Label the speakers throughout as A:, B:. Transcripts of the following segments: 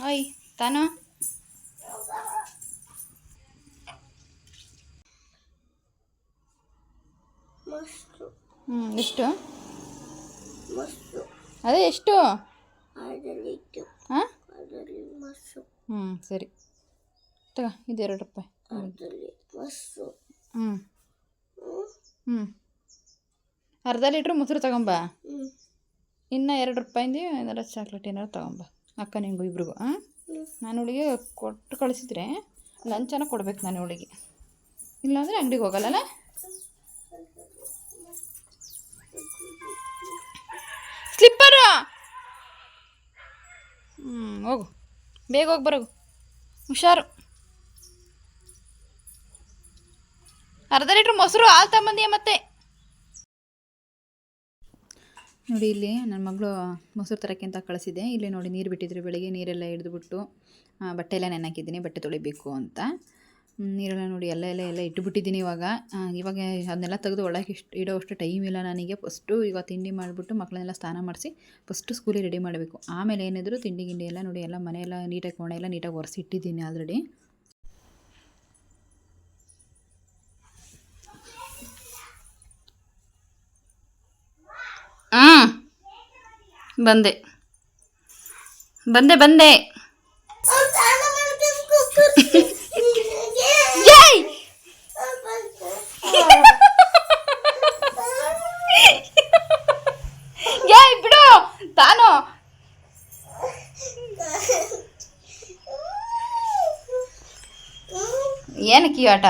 A: ಓಯ್ ತಾನು
B: ಮಸ್ತು
A: ಹ್ಞೂ ಎಷ್ಟು
B: ಮಸ್ತು
A: ಅದೇ ಎಷ್ಟು
B: ಅದರಲ್ಲಿ ಇತ್ತು
A: ಹಾಂ
B: ಅದರಲ್ಲಿ ಮಸ್ತು
A: ಹ್ಞೂ ಸರಿ ತಗ ಇದು ಎರಡು ರೂಪಾಯಿ
B: ಅದರಲ್ಲಿ ಮಸ್ತು
A: ಹ್ಞೂ
B: ಹ್ಮ್
A: ಹ್ಞೂ ಅರ್ಧ ಲೀಟ್ರ್ ಮೊಸರು ತಗೊಂಬ
B: ಹ್ಮ್
A: ಇನ್ನು ಎರಡು ರೂಪಾಯಿಂದು ಏನಾರು ಚಾಕ್ಲೇಟ್ ಏನಾರು ತಗೊಂಬ. ಅಕ್ಕ ನಿಂಗು ಇಬ್ರಿಗೂ ಹಾಂ. ನಾನು ಅವಳಿಗೆ ಕೊಟ್ಟು ಕಳಿಸಿದ್ರೆ ಲಂಚನ ಕೊಡ್ಬೇಕು ನಾನು ಅವಳಿಗೆ. ಇಲ್ಲಾಂದರೆ ಅಂಗಡಿಗೆ ಹೋಗಲ್ಲಲ್ಲ? ಸ್ಲಿಪ್ಪರು! ಹ್ಞೂ ಹೋಗು. ಬೇಗ ಹೋಗಿ ಬರೋಗು. ಹುಷಾರು. ಅರ್ಧ ಲೀಟ್ರ್ ಮೊಸರು ಹಾಲು ತಗೊಂಬಂದಿಯ ಮತ್ತೆ? ನೋಡಿ ಇಲ್ಲಿ ನನ್ನ ಮಗಳು ಮೊಸರು ತರಕ್ಕೆ ಅಂತ ಕಳಿಸಿದೆ. ಇಲ್ಲಿ ನೋಡಿ ನೀರು ಬಿಟ್ಟಿದ್ರು, ಬೆಳಿಗ್ಗೆ ನೀರೆಲ್ಲ ಹಿಡಿದುಬಿಟ್ಟು ಬಟ್ಟೆ ಎಲ್ಲ ನೆನಕಿದ್ದೀನಿ, ಬಟ್ಟೆ ತೊಳಿಬೇಕು ಅಂತ. ನೀರೆಲ್ಲ ನೋಡಿ ಎಲ್ಲ ಎಲ್ಲ ಎಲ್ಲ ಇಟ್ಟುಬಿಟ್ಟಿದ್ದೀನಿ ಇವಾಗ. ಇವಾಗ ಅದನ್ನೆಲ್ಲ ತೆಗೆದು ಒಳಗೆ ಇಷ್ಟು, ಇಡೋವಷ್ಟು ಟೈಮ್ ಇಲ್ಲ ನನಗೆ. ಫಸ್ಟು ಈಗ ತಿಂಡಿ ಮಾಡಿಬಿಟ್ಟು ಮಕ್ಕಳನ್ನೆಲ್ಲ ಸ್ನಾನ ಮಾಡಿಸಿ ಫಸ್ಟು ಸ್ಕೂಲಿಗೆ ರೆಡಿ ಮಾಡಬೇಕು. ಆಮೇಲೆ ಏನಿದ್ರು ತಿಂಡಿ, ಗಿಂಡಿ ಎಲ್ಲ ನೋಡಿ ಎಲ್ಲ ಮನೆಯೆಲ್ಲ ನೀಟಾಗಿ ಕೋಣೆ ಎಲ್ಲ ನೀಟಾಗಿ ಒರೆಸಿ ಇಟ್ಟಿದ್ದೀನಿ ಆಲ್ರೆಡಿ ಹಾಂ ಬಂದೆ. ಬಂದೆ ಬಂದೆ. ಜೈ ಜೈ ಬಿಡು. ತಾನು. ಏನಕ್ಕೆ ಈ ಆಟ?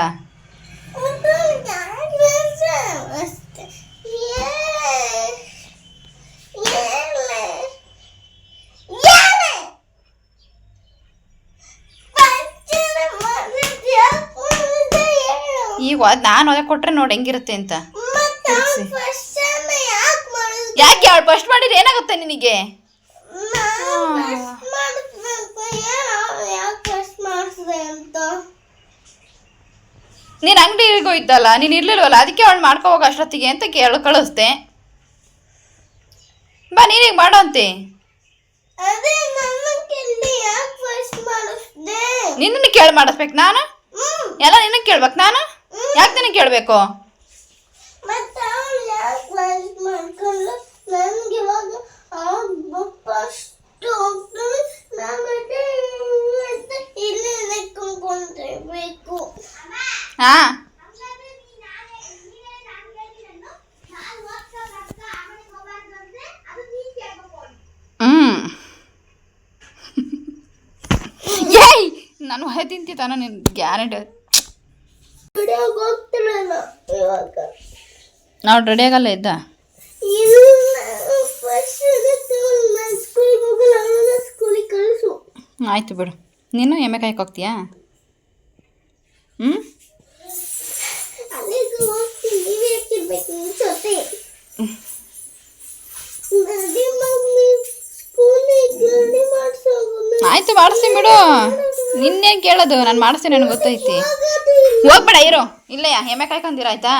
A: ಅದ್ ನಾನು ಅದೇ ಕೊಟ್ರೆ ನೋಡಿ ಹೆಂಗಿರುತ್ತೆ ಅಂತ. ಯಾಕೆ ಅವಳು ಫಸ್ಟ್ ಮಾಡಿದ್ರೆ ಏನಾಗುತ್ತೆ ನಿನಗೆ? ನೀನು ಅಂಗಡಿಗೆ ಇದ್ದಲ್ಲ ನೀನು ಇರ್ಲಿಲ್ವಲ್ಲ ಅದಕ್ಕೆ ಅವಳು ಮಾಡ್ಕೊ ಹೋಗೋ ಅಷ್ಟೊತ್ತಿಗೆ ಅಂತ ಕೇಳ ಕಳಿಸ್ದೆ. ಬಾ ನೀನೀಗ
B: ಮಾಡಂತೆ
A: ನಿನ್ನನ್ನು ಕೇಳಿ ಮಾಡಿಸ್ಬೇಕು ನಾನು? ಎಲ್ಲ ನಿನ್ನ ಕೇಳ್ಬೇಕು ನಾನು? ಯಾಕೆ ತಾನೆ ಕೇಳಬೇಕು? ಹಾಂ ಹ್ಞೂ ಏಯ್! ನಾನು ಹೊಯ್ ತಿಂತಿ? ತಾನ ನಿನ್ನ ಗ್ಯಾರಂಟಿ ನಾವು ರೆಡಿ ಆಗಲ್ಲ ಇದ್ದ? ಆಯ್ತು ಬಿಡು. ನೀನು ಎಮ್ಮೆ ಕಾಯಕ್ಕೆ ಹೋಗ್ತೀಯಾ? ಹ್ಞೂ ಆಯ್ತು ಮಾಡಿಸ್ತೀನಿ ಬಿಡು. ನಿನ್ನೇನು ಕೇಳೋದು? ನಾನು ಮಾಡಿಸ್ತೀನಿ ನನಗೆ ಗೊತ್ತೈತಿ. ಹೋಗ್ಬೇಡ, ಇರು. ಇಲ್ಲಯ್ಯ ಹೆಮ್ಮೆ ಕಾಯ್ಕೊಂಡಿರ ಆಯ್ತಾ?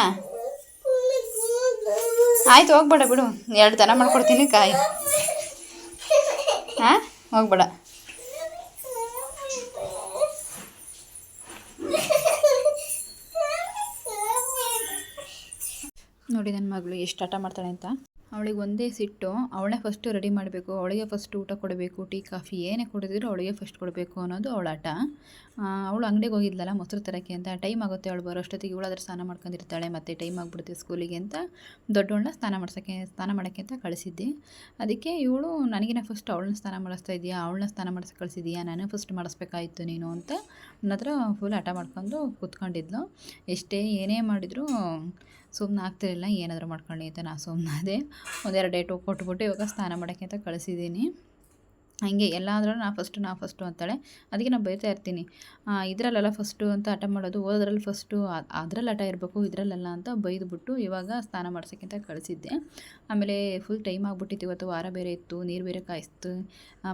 A: ಆಯ್ತು, ಹೋಗ್ಬೇಡ ಬಿಡು. ಎರಡು ದನ ಮಾಡ್ಕೊಡ್ತೀನಿ, ಕಾಯಿ. ಹಾಂ? ಹೋಗ್ಬೇಡ. ನೋಡಿ, ನನ್ನ ಮಗಳು ಎಷ್ಟು ಆಟ ಮಾಡ್ತಾಳೆ ಅಂತ. ಅವಳಿಗೆ ಒಂದೇ ಸಿಟ್ಟು ಅವಳೇ ಫಸ್ಟು ರೆಡಿ ಮಾಡಬೇಕು, ಅವಳಿಗೆ ಫಸ್ಟ್ ಊಟ ಕೊಡಬೇಕು, ಟೀ, ಕಾಫಿ ಏನೇ ಕೊಡಿದ್ರು ಅವಳಿಗೆ ಫಸ್ಟ್ ಕೊಡಬೇಕು ಅನ್ನೋದು ಅವಳ ಆಟ. ಅವಳು ಅಂಗಡಿಗೆ ಹೋಗಿದ್ಲಲ್ಲ ಮೊಸರು ತರೋಕ್ಕೆ ಅಂತ ಟೈಮ್ ಆಗುತ್ತೆ ಅವಳು ಬರೋಷ್ಟೊತ್ತಿಗೆ ಇವಳು ಅದ್ರ ಸ್ನಾನ ಮಾಡ್ಕೊಂಡಿರ್ತಾಳೆ ಮತ್ತು ಟೈಮ್ ಆಗಿಬಿಡುತ್ತೆ ಸ್ಕೂಲಿಗೆ ಅಂತ ದೊಡ್ಡವಳನ್ನ ಸ್ನಾನ ಮಾಡ್ಸೋಕ್ಕೆ, ಸ್ನಾನ ಮಾಡೋಕ್ಕೆ ಅಂತ ಕಳಿಸಿದ್ದೆ. ಅದಕ್ಕೆ ಇವಳು ನನಗಿನ ಫಸ್ಟ್ ಅವಳನ್ನ ಸ್ನಾನ ಮಾಡಿಸ್ತಾ ಇದೆಯಾ? ಅವಳನ್ನ ಸ್ನಾನ ಮಾಡಿಸಿ ಕಳಿಸಿದೀಯಾ? ನಾನು ಫಸ್ಟ್ ಮಾಡಿಸ್ಬೇಕಾಯಿತು ನೀನು? ಅಂತ ನನ್ನ ಹತ್ರ ಫುಲ್ ಹಠ ಮಾಡ್ಕೊಂಡು ಕೂತ್ಕೊಂಡಿದ್ಲು. ಎಷ್ಟೇ ಏನೇ ಮಾಡಿದರೂ ಸುಮ್ಮನೆ ಆಗ್ತಿರಲಿಲ್ಲ ಏನಾದರೂ ಮಾಡ್ಕೊಳ್ಳಿ ಅಂತ ಸುಮ್ಮನೆ ಅದೇ ಒಂದೆರಡು ಡೇಟು ಕೊಟ್ಬಿಟ್ಟು ಇವಾಗ ಸ್ನಾನ ಮಾಡೋಕ್ಕೆ ಅಂತ ಕಳಿಸಿದ್ದೀನಿ. ಹಂಗೆ ಎಲ್ಲಾದ್ರೂ ನಾ ಫಸ್ಟು ನಾ ಫಸ್ಟು ಅಂತಾಳೆ. ಅದಕ್ಕೆ ನಾನು ಬೈತಾ ಇರ್ತೀನಿ. ಇದರಲ್ಲೆಲ್ಲ ಫಸ್ಟು ಅಂತ ಹಠ ಮಾಡೋದು ಓದೋದ್ರಲ್ಲಿ ಫಸ್ಟು ಅದರಲ್ಲಿ ಹಠ ಇರಬೇಕು, ಇದರಲ್ಲೆಲ್ಲ ಅಂತ ಬೈದ್ಬಿಟ್ಟು ಇವಾಗ ಸ್ನಾನ ಮಾಡ್ಸೋಕ್ಕಿಂತ ಕಳಿಸಿದ್ದೆ. ಆಮೇಲೆ ಫುಲ್ ಟೈಮ್ ಆಗಿಬಿಟ್ಟಿತ್ತು ಇವತ್ತು, ವಾರ ಬೇರೆ ಇತ್ತು, ನೀರು ಬೇರೆ ಕಾಯಿಸ್ತು.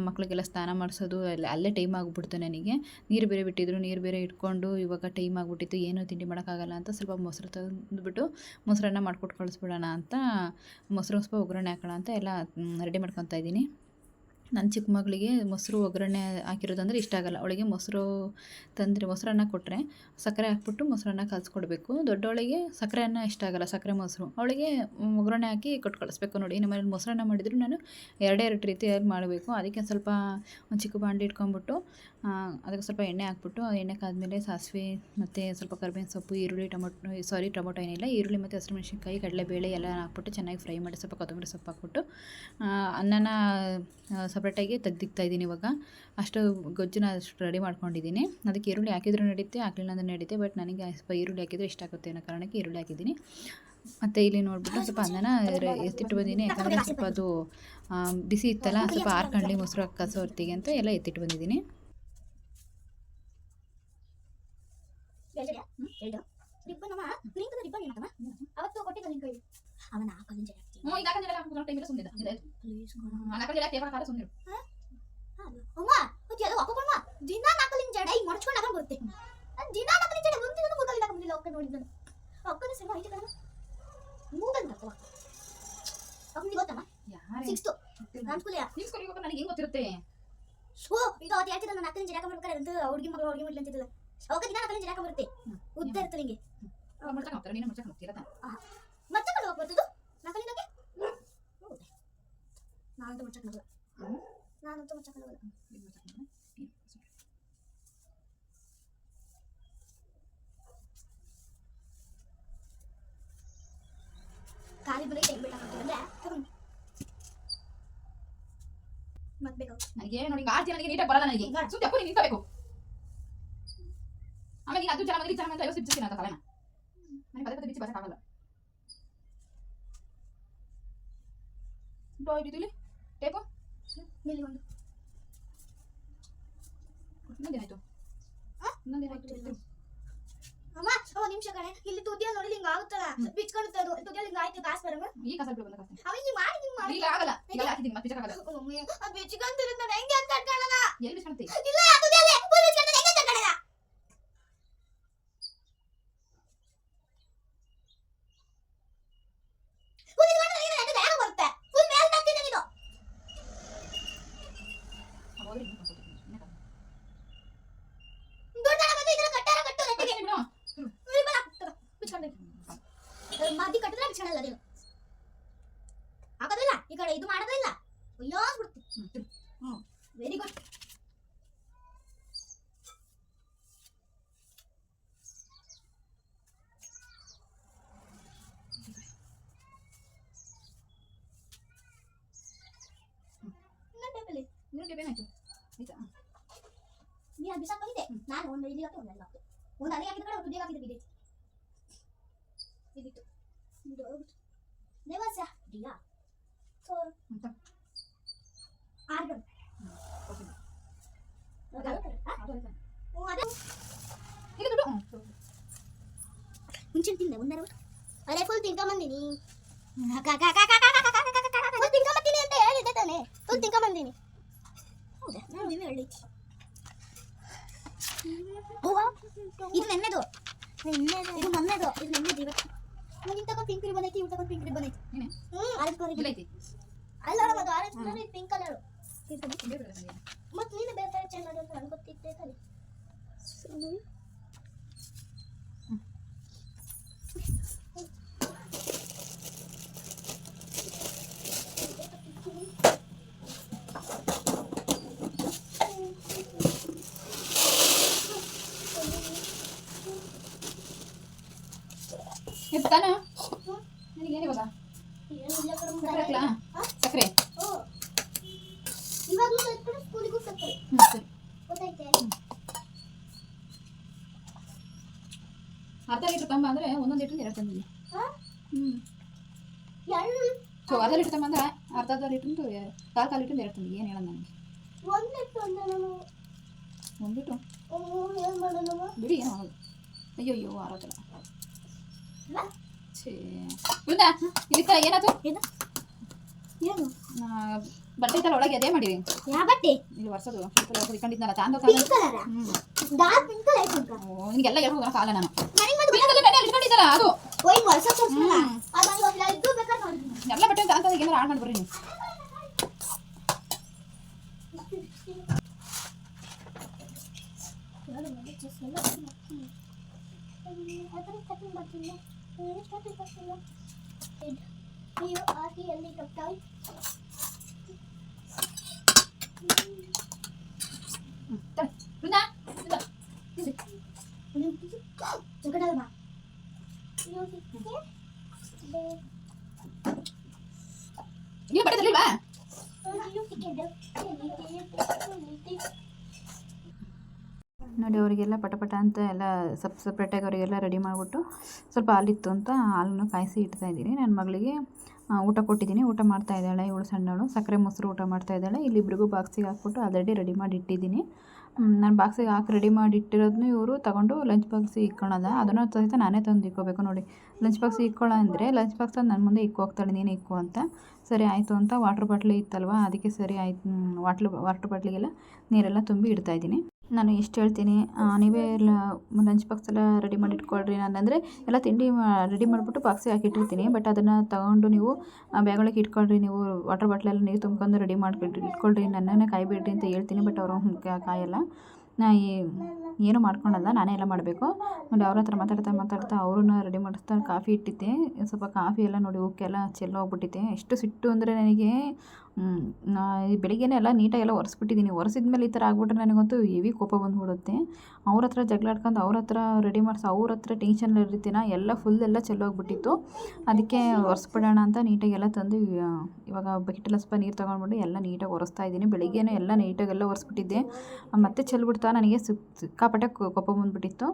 A: ಮಕ್ಕಳಿಗೆಲ್ಲ ಸ್ನಾನ ಮಾಡಿಸೋದು ಅಲ್ಲಿ ಅಲ್ಲೇ ಟೈಮ್ ಆಗಿಬಿಡ್ತು ನನಗೆ. ನೀರು ಬೇರೆ ಬಿಟ್ಟಿದ್ರು, ನೀರು ಬೇರೆ ಇಟ್ಕೊಂಡು ಇವಾಗ ಟೈಮ್ ಆಗಿಬಿಟ್ಟಿತ್ತು, ಏನೂ ತಿಂಡಿ ಮಾಡೋಕ್ಕಾಗಲ್ಲ ಅಂತ ಸ್ವಲ್ಪ ಮೊಸರು ತಂದುಬಿಟ್ಟು, ಮೊಸರನ್ನ ಮಾಡ್ಕೊಟ್ಟು ಕಳಿಸ್ಬಿಡೋಣ ಅಂತ, ಮೊಸರು ಸ್ವಲ್ಪ ಒಗ್ಗರಣೆ ಹಾಕೋಣ ಅಂತ ಎಲ್ಲ ರೆಡಿ ಮಾಡ್ಕೊತಾ ಇದ್ದೀನಿ. ನನ್ನ ಚಿಕ್ಕ ಮಗಳಿಗೆ ಮೊಸರು ಒಗ್ಗರಣೆ ಹಾಕಿರೋದಂದ್ರೆ ಇಷ್ಟ ಆಗಲ್ಲ. ಅವಳಿಗೆ ಮೊಸರು ತಂದರೆ ಮೊಸರನ್ನ ಕೊಟ್ಟರೆ ಸಕ್ಕರೆ ಹಾಕ್ಬಿಟ್ಟು ಮೊಸರನ್ನ ಕಾಯಿಸ್ಕೊಡ್ಬೇಕು ದೊಡ್ಡವಳಿಗೆ ಸಕ್ಕರೆ ಅನ್ನ ಇಷ್ಟ ಆಗಲ್ಲ, ಸಕ್ಕರೆ ಮೊಸರು. ಅವಳಿಗೆ ಒಗ್ಗರಣೆ ಹಾಕಿ ಕೊಟ್ಟು ಕಳಿಸ್ಬೇಕು ನೋಡಿ. ನಮ್ಮ ಮೊಸರನ್ನ ಮಾಡಿದ್ರು ನಾನು ಎರಡೇ ಎರಡು ರೀತಿಯಾಗಿ ಮಾಡಬೇಕು. ಅದಕ್ಕೆ ಸ್ವಲ್ಪ ಒಂದು ಚಿಕ್ಕ ಬಾಂಡಿ ಇಟ್ಕೊಂಡ್ಬಿಟ್ಟು ಅದಕ್ಕೆ ಸ್ವಲ್ಪ ಎಣ್ಣೆ ಹಾಕ್ಬಿಟ್ಟು ಎಣ್ಣೆ ಕಾದ್ಮೇಲೆ ಸಾಸಿವೆ ಮತ್ತು ಸ್ವಲ್ಪ ಕರ್ಬೇವಿನ ಸೊಪ್ಪು, ಈರುಳ್ಳಿ, ಟೊಮೊಟೊ, ಸಾರಿ, ಟೊಮೊಟೊ ಏನಿಲ್ಲ, ಈರುಳ್ಳಿ ಮತ್ತು ಹಸಿಮೆಣ್ಸಿನ್ಕಾಯಿ ಕಡಲೆಬೇಳೆ ಎಲ್ಲ ಹಾಕ್ಬಿಟ್ಟು ಚೆನ್ನಾಗಿ ಫ್ರೈ ಮಾಡಿ ಸ್ವಲ್ಪ ಕೊತ್ತಂಬರಿ ಸೊಪ್ಪು ಹಾಕ್ಬಿಟ್ಟು ಅನ್ನನ ಸಪ್ರೇಟಾಗಿ ತೆಗ್ದಿಕ್ತಾ ಇದ್ದೀನಿ ಇವಾಗ. ಅಷ್ಟು ಗೊಜ್ಜನ್ನ ಅಷ್ಟು ರೆಡಿ ಮಾಡ್ಕೊಂಡಿದ್ದೀನಿ. ಅದಕ್ಕೆ ಈರುಳ್ಳಿ ಹಾಕಿದ್ರು ನಡೀತೆ ಹಾಕಲಿಲ್ಲ ಅಂದ್ರೆ ನಡೀತೆ ಬಟ್ ನನಗೆ ಸ್ವಲ್ಪ ಈರುಳ್ಳಿ ಹಾಕಿದ್ರೆ ಇಷ್ಟ ಆಗುತ್ತೆ ಅನ್ನೋ ಕಾರಣಕ್ಕೆ ಈರುಳ್ಳಿ ಹಾಕಿದ್ದೀನಿ. ಮತ್ತು ಇಲ್ಲಿ ನೋಡಿಬಿಟ್ಟು ಸ್ವಲ್ಪ ಅನ್ನನ ಎತ್ತಿಟ್ಟು ಬಂದಿದ್ದೀನಿ ಯಾಕಂದರೆ ಸ್ವಲ್ಪ ಅದು ಬಿಸಿ ಇತ್ತಲ್ಲ ಸ್ವಲ್ಪ ಆರ್ಕಂಡ್ಲಿ ಮೊಸರು ಕಸೋ ಹೊರ್ತಿಗೆ ಅಂತ ಎಲ್ಲ ಎತ್ತಿಟ್ಟು ಬಂದಿದ್ದೀನಿ.
B: ಅವತ್ತು ರಿಬ್ಬನ್ ಅಮ್ಮ ಗ್ರೀನ್ ಕಲರ್ ರಿಬ್ಬನ್ ಏನಮ್ಮ ಅವತ್ತು ಕೊಟ್ಟಿದ್ದ ನಿನ್ ಕೈ ಅವನ ಆ ಕಲ್ಲಿನ ಜಡೆ ಹಾಕ್ತೀನಿ. ಅಮ್ಮ ಮತ್ತೆ ಅದು ಹಾಕೊಂಡ್ಮ ದಿನ ನಾಲ್ಕಲಿನ ಜಡೆ ಈಗ ಮಡ್ಚ್ಕೊಂಡು ಹಾಕೊಂಡ್ ಬರುತ್ತೆ ನಾನ್ ದಿನ ನಾಲ್ಕಲಿನ ಜಡೆ ಮುಂದಿನ ಮೂರಲ್ಲಿ ಹಾಕೊಂಡಿಲ್ಲ ಅಕ್ಕ ನೋಡಿದ್ದು ಅಕ್ಕನ ಐತೆ ಕಣ ಮೂಗಲ್ ತಕ್ಕವ ಅಕ್ಕ ಗೊತ್ತಮ್ಮ ಸಿಕ್ಸ್ತು ನಾನ್ ಸ್ಕೂಲ್
A: ನನಗೆ ಹೆಂಗ್ ಗೊತ್ತಿರುತ್ತೆ
B: ಸೋ ಇದು ಅವತ್ತು ಹೇಳ್ತಿದ್ದ ನಾನು ನಾಲ್ಕಲಿನ ಜಡೆ ಹಾಕೊಂಡ್ಬೇಕಾರೆ ಅಂತ ಹುಡುಗಿ ಮಗಳು ಹುಡುಗಿ ಮಡ್ಲಿ ಅಂತಿದ್ದಲ್ಲ ಅವಾಗ ದಿನ ನಾಲ್ಕಲಿನ ಜಡೆ ಹಾಕೊಂಡ್ ಬರುತ್ತೆ ಉದ್ದ ಇರ್ತದೆ ನಿಂಗೆ ಮತ್ತೆ ಕಡೆ ಹೋಗಿ ನಾನಂತೂ ನಾನಂತೂ ಖಾಲಿ ಬರೀ ಟೈಮ್ ಬಿಟ್ಟಾಕಂತೀವಂದ್ರೆ ತಗೊಂಡು ಮತ್ತೆ ಬೇಕಾಗುತ್ತೆ
A: ನನಗೆ ನೋಡಿ ಆರ್ತಿ ನನಗೆ ನೀಟಾಗಿ ಬರಲ್ಲ ನನಗೆ. ಸುಮ್ಮನೆ ಅಪ್ಪು ನೀನು ನಿಂತಬೇಕು ಆಮೇಲೆ ನೀನು ಅದು ಜನ ಮಗಲಿ ಜನ ಬಿಚ್ಚಿಸ್ತೀನಿ ಅಂತ ತಲೆನ? ನನಗೆ ಪದೇ ಪದೇ ಬಿಚ್ಚಿ ಬಸಕ್ಕಾಗಲ್ಲ ಹೋಯ್ತು ಇಲ್ಲಿ. ಟೇಪು
B: ಇಲ್ಲಿ ಒಂದು
A: ಇನ್ನೊಂದೇನಾಯ್ತು? ಇನ್ನೊಂದೇನಾಯ್ತು
B: ಅಮ್ಮ ಒಂದು ನಿಮಿಷ ಕಣೆ. ಇಲ್ಲಿ ತುದಿಯಲ್ಲಿ ನೋಡಿ ಹಿಂಗ ಆಗುತ್ತಲ್ಲ. ಬಿಚ್ಕೊಳುತ್ತೆ ಅದು. ತುದಿಯಲ್ಲಿ ಹಿಂಗ ಆಯ್ತು ಕಾಸು
A: ಸ್ವಲ್ಪ ಬಂದ
B: ಅವ ಹಿಂಗೆ ಮಾಡಿ ಹಿಂಗೆ ಮಾಡಿ.
A: ಈಗ ಆಗಲ್ಲ. ಈಗ ಹಾಕಿದ್ದೀನಿ ಮತ್ತೆ ಬಿಚ್ಚಕ್ಕಾಗಲ್ಲ
B: ಮಮ್ಮಿ ಅದು ಬಿಚ್ಕೊಂತಿರುತ್ತೆ ನಾನು ಹೆಂಗೆ ಅಂತ ಕಾಣಲ್ಲ
A: ಎಲ್ಲಿ ಬಿಚ್ಕೊಂತಿ?
B: ಇಲ್ಲ ತುದಿಯಲ್ಲಿ ಫುಲ್ ಬಿಚ್ಕೊಂತ ಹೆಂಗೆ ಅಂತ ಕಾಣಲ್ಲ ಫುಲ್ ಬಿಚ್ಕೊಂಡ್ರೆ ಹೆಂಗೆ ಅದು ಬೇಗ ಬರುತ್ತೆ ಫುಲ್ ಬೇಗ ತಗ್ತಿದೆ ನೀನು
A: ಹೋದ್ರೆ ಇನ್ನೂ ಮಾಡ್ಕೊತೀನಿ. ಇನ್ನೂ ಕಮ್ಮಿ.
B: ದುಡ್ಡು ಬಂದು ಇದರ ಕಟ್ಟಾರ ಕಟ್ಟು ನೆಟ್ಟಿಗೆ
A: ಕಟ್ಟಿ ಬಿಡು.
B: ರಿಬ್ಬನ್ ಹಾಕ್ತಾರ ಬಿಚ್ಕೊಂಡೆ ಮದ್ದಿ ಕಟ್ಟಿದ್ರೆ ಬಿಚ್ಕೊಳಲ್ಲ ನೀನು ಹಾಕೋದಿಲ್ಲ ಈ ಕಡೆ ಇದು ಮಾಡೋದಿಲ್ಲ ಅಯ್ಯೋ ಬಿಡ್ತಿ
A: ಹ್ಮ್, ತಿರು. ಹ್ಮ್.
B: ವೆರಿ ಗುಡ್
A: ಇನ್ನೂ ಟೇಪ್ ಏನಾಯ್ತು ಆಯ್ತಾ
B: ನೀ ಅದು ಬಿಸಾಕ್ ಬಂದಿದ್ದೆ ನಾನು ಒಂದು ಇಲ್ಲಿ ಹಾಕಿ ಒಂದು ಅಲ್ಲಿ ಹಾಕ್ತೆ ಒಂದು ಅಲ್ಲಿಗೆ ಹಾಕಿದ ಕಡೆ ಒಂದು ತುದಿಗೆ ಹಾಕಿದ ಬಿದ್ದೈತಿ ಬಿದ್ದಿತ್ತು ಇದು ಹೋಗ್ಬಿಟ್ಟು ದೇವಾಸ್ಯ ದಿಯಾ ಸೊ
A: ಅಂತ
B: ಆರು ಗಂಟೆ
A: ಕೊಡ್ತೀನಿ.
B: ಅದು
A: ಅದು ಆಯ್ತಾ?
B: ಹ್ಞೂ ಅದೇ
A: ಈಗ ದುಡ್ಡು ಹ್ಮ್, ಸರಿ.
B: ಮುಂಚೆ ತಿಂದೆ ಒಂದರ ಅದೇ ಫುಲ್ ತಿನ್ಕೊಂಬಂದಿನಿ ಫುಲ್ ತಿನ್ಕೊಂಬತ್ತೀನಿ ಅಂತ ಹೇಳಿದ್ದೆ ತಾನೆ ಫುಲ್ ತಿನ್ಕೊಂಬಂದಿನಿ ಹೌದಾ ಇದು ನೆನ್ನೆದು. ಇದು ಮೊನ್ನೆದು. ಇದು ನೆನ್ನೆದು ಇವತ್ತು ಪಿಂಕ್ ರಿಬನ್ ಐತಿ ಇವ್ ತಗೊಂಡು ಪಿಂಕ್ ರಿಬನ್ ಐತಿ ಹ್ಮ್ ಆರೆಂಜ್ ಕಲರ್
A: ಐತಿ
B: ಅಲ್ಲ ಅದು ಆರೆಂಜ್ ಕಲರ್ ಪಿಂಕ್ ಕಲರ್
A: ಬೇರೆ ಬೇರೆ ತಂದಿದ್ದೀನಿ.
B: ಮತ್ತೆ ನೀನು ಬೇರೆ ಬೇರೆ ಚೇಂಜ್ ಮಾಡಿ ಅಂತ ನನಗೆ ಗೊತ್ತಿತ್ತೆ ತಾನೆ
A: ಏ, ತಾನ ನನಗೆ ಏನು ಇವಾಗ
B: ಏನಿಲ್ಲ ಕಣಮ್ಮ.
A: ಸಕ್ಕರೆ ಹಾಕ್ಲಾ? ಅರ್ಧ ಲೀಟ್ರ್ ತಂಬ ಅಂದರೆ ಒಂದೊಂದು ಲೀಟ್ರ್ ಎರಡು ತಂದಿದ್ದೀನಿ
B: ಹಾ?
A: ಹ್ಞೂ ಅರ್ಧ ಲೀಟ್ರ್ ತಂಬ ಅಂದರೆ ಅರ್ಧ ಅರ್ಧ ಲೀಟ್ರಿಂದು ಕಾಲು ಕಾಲು ಲೀಟ್ರಿಂದ ಎರಡು ತಂದಿದ್ದೀನಿ ಏನು ಹೇಳೋಣ ನನಗೆ ಒಂದು ಲೀಟ್ರು
B: ಏನು ಮಾಡೋಣ
A: ಬಿಡಿ ಏನೋ ಆಗೋದು ಅಯ್ಯೋ ಅಯ್ಯೋ ಆರೋಗ್ಯ
B: ಇಲ್ಲ?
A: ಛೇ ಬೃಂದಾ ಇದಕ್ಕೆ ಏನಾಯ್ತು?
B: ಏನು? ಏನು?
A: ಬಟ್ಟೆ ತರ ಒಳಗೆ ಅದೇ ಮಾಡಿರಿ.
B: ಯಾವ ಬಟ್ಟೆ?
A: ಇಲ್ಲಿ ವರ್ಷದು ಇಟ್ಕೊಂಡಿದ್ನಲ್ಲ ತಾಂದು
B: ಕಲರ್
A: ಹ್ಞೂ
B: ಡಾರ್ಕ್ ಪಿಂಕ್ ಕಲರ್ ಐತೆ
A: ಓ, ನಿನಗೆಲ್ಲ ಹೇಳ್ಬೋದು ಕಾಲ ನಾನು.
B: ನನಗೆ
A: ಪಿಂಕ್ ಇಟ್ಕೊಂಡಿದ್ದಲ್ಲ ಅದು.
B: ವರ್ಷ
A: ಹ್ಮ್.
B: ಬೇಕಾದ್ರೆ ನೋಡಿದ್ದೀನಿ
A: ಎಲ್ಲ ಬಟ್ಟೆ ಅಂತ ಏನಾರು ಆಡ್ ಮಾಡ್ಬಿಡ್ರಿ ನೀವು.
B: ಎಲ್ಲ ಅದರ ಕಟಿಂಗ್ ಮಾಡ್ತಿಲ್ಲ ಕಟಿಂಗ್ ಮಾಡ್ತಿಲ್ಲ ಅಯ್ಯೋ ಆಗಿ ಎಲ್ಲಿ ಕಟ್ಟಾಯ್
A: ನೋಡಿ, ಅವರಿಗೆಲ್ಲ ಪಟ ಪಟ ಅಂತ ಎಲ್ಲ ಸಪ್ ಸಪ್ರೇಟಾಗಿ ಅವರಿಗೆಲ್ಲ ರೆಡಿ ಮಾಡಿಬಿಟ್ಟು ಸ್ವಲ್ಪ ಹಾಲಿತ್ತು ಅಂತ ಹಾಲನ್ನು ಕಾಯಿಸಿ ಇಡ್ತಾ ಇದ್ದೀನಿ. ನನ್ನ ಮಗಳಿಗೆ ಊಟ ಕೊಟ್ಟಿದ್ದೀನಿ. ಊಟ ಮಾಡ್ತಾ ಇದ್ದಾಳೆ ಇವಳು ಸಣ್ಣವಳು. ಸಕ್ಕರೆ ಮೊಸರು ಊಟ ಮಾಡ್ತಾ ಇದ್ದಾಳೆ. ಇಲ್ಲಿಬ್ರಿಗೂ ಬಾಕ್ಸಿಗೆ ಹಾಕ್ಬಿಟ್ಟು ಆಲ್ರೆಡಿ ರೆಡಿ ಮಾಡಿ ಇಟ್ಟಿದ್ದೀನಿ ನಾನು ಬಾಕ್ಸಿಗೆ ಹಾಕಿ ರೆಡಿ ಮಾಡಿ ಇಟ್ಟಿರೋದನ್ನ ಇವರು ತಗೊಂಡು ಲಂಚ್ ಬಾಕ್ಸಿಗೆ ಇಕ್ಕೊಳಲ್ಲ ಅದನ್ನು ಸಹಿತ ನಾನೇ ತಂದು ಇಕ್ಕೋಬೇಕು ನೋಡಿ. ಲಂಚ್ ಬಾಕ್ಸ್ ಇಕ್ಕೊಳ್ಳ ಅಂದರೆ ಲಂಚ್ ಬಾಕ್ಸ್ ನನ್ನ ಮುಂದೆ ಇಕ್ಕು ಹೋಗ್ತಾಳೆ ನೀನು ಇಕ್ಕು ಅಂತ. ಸರಿ ಆಯಿತು ಅಂತ ವಾಟ್ರ್ ಬಾಟ್ಲಿ ಇತ್ತಲ್ವ? ಅದಕ್ಕೆ ಸರಿ ಆಯ್ತು. ವಾಟ್ಲ್, ವಾಟ್ರ್ ಬಾಟ್ಲಿಗೆಲ್ಲ ನೀರೆಲ್ಲ ತುಂಬಿ ಇಡ್ತಾ ಇದ್ದೀನಿ. ನಾನು ಇಷ್ಟು ಹೇಳ್ತೀನಿ. ನೀವೇ ಎಲ್ಲ ಲಂಚ್ ಬಾಕ್ಸ್ ಎಲ್ಲ ರೆಡಿ ಮಾಡಿ ಇಟ್ಕೊಳ್ರಿ. ನಾನು ಅಂದರೆ ಎಲ್ಲ ತಿಂಡಿ ರೆಡಿ ಮಾಡಿಬಿಟ್ಟು ಬಾಕ್ಸಿಗೆ ಹಾಕಿಟ್ಟಿರ್ತೀನಿ ಬಟ್ ಅದನ್ನು ತಗೊಂಡು ನೀವು ಬ್ಯಾಗೊಳಗೆ ಇಟ್ಕೊಳ್ರಿ. ನೀವು ವಾಟರ್ ಬಾಟ್ಲೆಲ್ಲ ನೀರು ತುಂಬ್ಕೊಂಡು ರೆಡಿ ಮಾಡಿಬಿಟ್ಟು ಇಟ್ಕೊಳ್ರಿ. ನನ್ನನ್ನೇ ಕಾಯ್ಬಿಡ್ರಿ ಅಂತ ಹೇಳ್ತೀನಿ. ಬಟ್ ಅವರು ಕಾಯಲ್ಲ. ನಾ ಏನು ಮಾಡ್ಕೊಂಡಲ್ಲ, ನಾನೇ ಎಲ್ಲ ಮಾಡಬೇಕು. ನೋಡಿ ಅವ್ರ ಹತ್ರ ಮಾತಾಡ್ತಾ ಮಾತಾಡ್ತಾ ಅವ್ರನ್ನ ರೆಡಿ ಮಾಡಿಸ್ತಾ ಕಾಫಿ ಇಟ್ಟಿದ್ದೆ. ಸ್ವಲ್ಪ ಕಾಫಿ ಎಲ್ಲ ನೋಡಿ ಉಕ್ಕೆಲ್ಲ ಚೆಲ್ಲೋಗ್ಬಿಟ್ಟಿದ್ದೆ ಎಷ್ಟು ಸಿಟ್ಟು ಅಂದರೆ ನನಗೆ ನಾ ಬೆಳಿಗ್ಗೆನೇ ಎಲ್ಲ ನೀಟಾಗೆಲ್ಲ ಒರೆಸ್ಬಿಟ್ಟಿದ್ದೀನಿ. ಒರೆಸಿದ ಮೇಲೆ ಈ ಥರ ಆಗ್ಬಿಟ್ರೆ ನನಗಂತೂ ಹೆವಿ ಕೋಪ ಬಂದ್ಬಿಡುತ್ತೆ ಅವ್ರ ಹತ್ರ ಜಗಳಾಡ್ಕೊಂಡು ಅವ್ರ ಹತ್ರ ರೆಡಿ ಮಾಡಿಸಿ, ಅವ್ರ ಹತ್ರ ಟೆನ್ಷನ್ ಇರ್ತೀನ? ಎಲ್ಲ ಫುಲ್ ಎಲ್ಲ ಚೆಲ್ಲೋಗ್ಬಿಟ್ಟಿತ್ತು ಅದಕ್ಕೆ ಒರೆಸ್ಬಿಡೋಣ ಅಂತ ನೀಟಾಗಿ ಎಲ್ಲ ತಂದು, ಇವಾಗ ಬಕೆಟೆಲ್ಲ ಸ್ವಲ್ಪ ನೀರು ತೊಗೊಂಡ್ಬಿಟ್ಟು ಎಲ್ಲ ನೀಟಾಗಿ ಒರೆಸ್ತಾ ಇದ್ದೀನಿ. ಬೆಳಿಗ್ಗೆನೇ ಎಲ್ಲ ನೀಟಾಗೆಲ್ಲ ಒರೆಸ್ಬಿಟ್ಟಿದ್ದೆ. ಮತ್ತೆ ಚೆಲ್ಬಿಡ್ತಾ ನನಗೆ ಸಿಕ್, ಸಿಕ್ಕಾಪಟ್ಟೆ ಕೋಪ ಬಂದುಬಿಟ್ಟಿತ್ತು.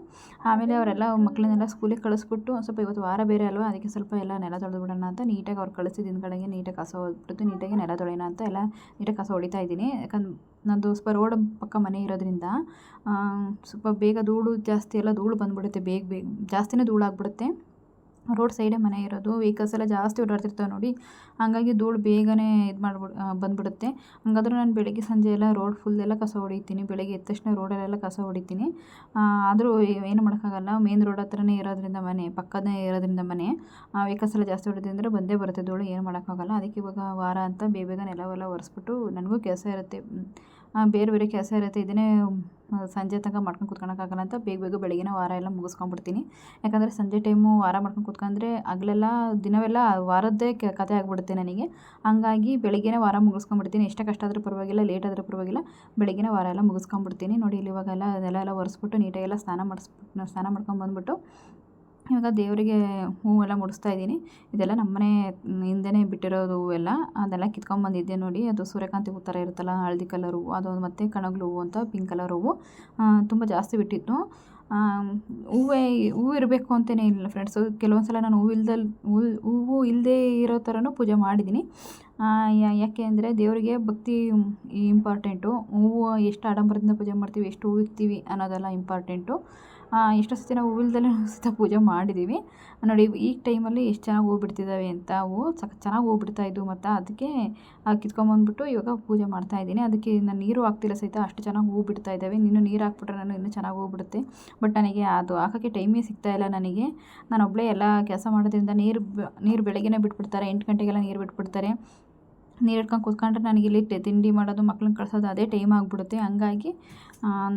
A: ಆಮೇಲೆ ಅವರೆಲ್ಲ ಮಕ್ಕಳನ್ನೆಲ್ಲ ಸ್ಕೂಲಿಗೆ ಕಳಿಸ್ಬಿಟ್ಟು ಸ್ವಲ್ಪ ಇವತ್ತು ವಾರ ಬೇರೆ ಅಲ್ವಾ, ಅದಕ್ಕೆ ಸ್ವಲ್ಪ ಎಲ್ಲ ನೆಲ ತೊಳೆದು ಬಿಡೋಣ ಅಂತ ನೀಟಾಗಿ ಅವ್ರು ಕಳಿಸಿದ ಕಡೆಗೆ ನೀಟಾಗಿ ಕಸ ಹೋಗ್ಬಿಟ್ಟು ನೀಟಾಗಿ ನೆಲ ತೊಳೆಯೋಣ ಅಂತ ಎಲ್ಲ ನೀಟಾಗಿ ಕಸ ಹೊಡಿತಾ ಇದ್ದೀನಿ. ಯಾಕಂದ್ರೆ ನಂದು ಸ್ವಲ್ಪ ರೋಡ್ ಪಕ್ಕ ಮನೆ ಇರೋದ್ರಿಂದ ಸ್ವಲ್ಪ ಬೇಗ ಧೂಳು ಜಾಸ್ತಿ ಎಲ್ಲ ಧೂಳು ಬಂದುಬಿಡುತ್ತೆ, ಬೇಗ ಬೇಗ ಜಾಸ್ತಿನೇ ಧೂಳು ಆಗ್ಬಿಡುತ್ತೆ ರೋಡ್ ಸೈಡೆ ಮನೆ ಇರೋದು ವೆಹಿಕಲ್ಸ್ ಎಲ್ಲ ಜಾಸ್ತಿ ಓಡಾಡ್ತಿರ್ತವೆ ನೋಡಿ. ಹಾಗಾಗಿ ಧೂಳು ಬೇಗನೆ ಇದು ಮಾಡ್ಬಿಡ್ ಬಂದುಬಿಡುತ್ತೆ. ಹಂಗಾದ್ರೂ ನಾನು ಬೆಳಗ್ಗೆ ಸಂಜೆ ಎಲ್ಲ ರೋಡ್ ಫುಲ್ ಎಲ್ಲ ಕಸ ಹೊಡಿತೀನಿ. ಬೆಳಗ್ಗೆ ಎದ್ದ ತಕ್ಷಣ ರೋಡಲ್ಲೆಲ್ಲ ಕಸ ಹೊಡಿತೀನಿ. ಆದರೂ ಏನು ಮಾಡೋಕ್ಕಾಗಲ್ಲ. ಮೇನ್ ರೋಡ್ ಹತ್ರನೇ ಇರೋದ್ರಿಂದ ಮನೆ ಪಕ್ಕದೇ ಇರೋದ್ರಿಂದ ಮನೆ. ವೆಹಿಕಲ್ಸ್ ಎಲ್ಲ ಜಾಸ್ತಿ ಹೊಡೆದಿಂದ್ರೆ ಬಂದೇ ಬರುತ್ತೆ. ಧೂಳು ಏನು ಮಾಡೋಕ್ಕಾಗಲ್ಲ. ಅದಕ್ಕೆ ಇವಾಗ ವಾರ ಅಂತ ಬೇಗ ಬೇಗ ನೆಲವೆಲ್ಲ ಒರೆಸ್ಬಿಟ್ಟು, ನನಗೂ ಕೆಲಸ ಇರುತ್ತೆ. ಬೇರೆ ಬೇರೆ ಕೆಲಸ ಇರುತ್ತೆ, ಇದನ್ನೇ ಸಂಜೆ ತನಕ ಮಾಡ್ಕೊಂಡು ಕೂತ್ಕೊಳಕ್ಕಾಗಲ್ಲ ಅಂತ ಬೇಗ ಬೇಗ ಬೆಳಗಿನ ವಾರ ಎಲ್ಲ ಮುಗಿಸ್ಕೊಂಡ್ಬಿಡ್ತೀನಿ. ಯಾಕಂದರೆ ಸಂಜೆ ಟೈಮು ವಾರ ಮಾಡ್ಕೊಂಡು ಕೂತ್ಕೊಂಡ್ರೆ ಹಗಲೆಲ್ಲ ದಿನವೆಲ್ಲ ವಾರದ್ದೇ ಕೆ, ಕತೆ ಆಗಿಬಿಡುತ್ತೆ ನನಗೆ. ಹಂಗಾಗಿ ಬೆಳಗ್ಗೆ ವಾರ ಮುಗಿಸ್ಕೊಂಡ್ಬಿಡ್ತೀನಿ. ಎಷ್ಟೇ ಕಷ್ಟ ಆದರೂ ಪರವಾಗಿಲ್ಲ, ಲೇಟ್ ಆದರೂ ಪರವಾಗಿಲ್ಲ ಬೆಳಗ್ಗೆನೇ ವಾರ ಎಲ್ಲ ಮುಗಿಸ್ಕೊಂಡ್ಬಿಡ್ತೀನಿ. ನೋಡಿ, ಇಲ್ಲಿ ಇವಾಗೆಲ್ಲ ಅದೆಲ್ಲ ಎಲ್ಲ ಒರೆಸ್ಬಿಟ್ಟು ನೀಟಾಗೆಲ್ಲ ಸ್ನಾನ ಮಾಡಿಸ್ಬಿಟ್ಟು ಸ್ನಾನ ಮಾಡ್ಕೊಂಬಂದ್ಬಿಟ್ಟು ಇವಾಗ ದೇವರಿಗೆ ಹೂವೆಲ್ಲ ಮುಡಿಸ್ತಾ ಇದ್ದೀನಿ. ಇದೆಲ್ಲ ನಮ್ಮನೆ ಹಿಂದೆನೇ ಬಿಟ್ಟಿರೋದು ಹೂವೆಲ್ಲ. ಅದೆಲ್ಲ ಕಿತ್ಕೊಂಬಂದಿದ್ದೆ ನೋಡಿ. ಅದು ಸೂರ್ಯಕಾಂತಿ ಹೂ ಥರ ಇರುತ್ತಲ್ಲ, ಹಳದಿ ಕಲರ್ ಹೂವು ಅದು ಮತ್ತು ಕಣಗ್ಲು ಹೂವು ಅಂತ ಪಿಂಕ್ ಕಲರ್ ಹೂವು ತುಂಬ ಜಾಸ್ತಿ ಬಿಟ್ಟಿತ್ತು. ಹೂವೇ ಹೂವು ಇರಬೇಕು ಅಂತಲೇ ಇಲ್ಲ ಫ್ರೆಂಡ್ಸು ಕೆಲವೊಂದು ಸಲ ನಾನು ಹೂವು ಹೂ ಹೂವು ಇಲ್ಲದೇ ಇರೋ ಥರನೂ ಪೂಜೆ ಮಾಡಿದ್ದೀನಿ. ಯಾಕೆ ಅಂದರೆ ದೇವರಿಗೆ ಭಕ್ತಿ ಇಂಪಾರ್ಟೆಂಟು ಹೂವು ಎಷ್ಟು ಆಡಂಬರದಿಂದ ಪೂಜೆ ಮಾಡ್ತೀವಿ, ಎಷ್ಟು ಹೂವು ಇಕ್ತೀವಿ ಅನ್ನೋದೆಲ್ಲ ಇಂಪಾರ್ಟೆಂಟು ಎಷ್ಟೋ ಸತಿ ನಾವು ಹೂವಿಲ್ದಲೇ ಸಹಿತ ಪೂಜೆ ಮಾಡಿದ್ದೀವಿ ನೋಡಿ, ಈ ಟೈಮಲ್ಲಿ ಎಷ್ಟು ಚೆನ್ನಾಗಿ ಹೂವು ಬಿಡ್ತಿದ್ದಾವೆ ಅಂತ ಹೂವು ಸಖತ್ ಚೆನ್ನಾಗಿ ಬಿಡ್ತಾ ಇದ್ವು ಮತ್ತು ಅದಕ್ಕೆ ಕಿತ್ಕೊಂಬಂದ್ಬಿಟ್ಟು ಇವಾಗ ಪೂಜೆ ಮಾಡ್ತಾ ಇದ್ದೀನಿ. ಅದಕ್ಕೆ ನಾನು ನೀರು ಹಾಕ್ತಿಲ್ಲ ಸಹಿತ, ಅಷ್ಟು ಚೆನ್ನಾಗಿ ಹೂವು ಬಿಡ್ತಾ ಇದ್ದಾವೆ. ನೀನು ನೀರು ಹಾಕ್ಬಿಟ್ರೆ ನಾನು ಇನ್ನೂ ಚೆನ್ನಾಗಿ ಹೂವು ಬಿಡುತ್ತೆ ಬಟ್ ನನಗೆ ಅದು ಹಾಕೋಕ್ಕೆ ಟೈಮೇ ಸಿಗ್ತಾ ಇಲ್ಲ ನನಗೆ. ನಾನು ಒಬ್ಬಳೇ ಎಲ್ಲ ಕೆಲಸ ಮಾಡೋದ್ರಿಂದ ನೀರು ನೀರು ಬೆಳಗ್ಗೆನೇ ಬಿಟ್ಬಿಡ್ತಾರೆ. ಎಂಟು ಗಂಟೆಗೆಲ್ಲ ನೀರು ಬಿಟ್ಬಿಡ್ತಾರೆ. ನೀರು ಇಟ್ಕೊಂಡು ಕೂತ್ಕೊಂಡ್ರೆ ನನಗೆ ಇಲ್ಲಿ ತಿಂಡಿ ಮಾಡೋದು, ಮಕ್ಳನ್ನ ಕಳ್ಸೋದು ಅದೇ ಟೈಮ್ ಆಗಿಬಿಡುತ್ತೆ. ಹಂಗಾಗಿ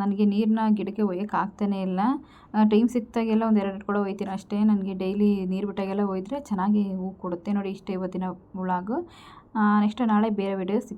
A: ನನಗೆ ನೀರನ್ನ ಗಿಡಕ್ಕೆ ಒಯ್ಯೋಕೆ ಆಗ್ತಾನೇ ಇಲ್ಲ. ಟೈಮ್ ಸಿಕ್ತಾಗೆಲ್ಲ ಒಂದು ಎರಡು ಕೂಡ ಒಯ್ತೀನಿ ಅಷ್ಟೇ. ನನಗೆ ಡೈಲಿ ನೀರು ಬಿಟ್ಟಾಗೆಲ್ಲ ಒಯ್ದರೆ ಚೆನ್ನಾಗಿ ಹೂ ಕೊಡುತ್ತೆ ನೋಡಿ ಇಷ್ಟೇ ಇವತ್ತಿನ ವ್ಲಾಗು ನೆಕ್ಸ್ಟ್ ನಾಳೆ ಬೇರೆ ವೀಡಿಯೋ ಸಿಗ್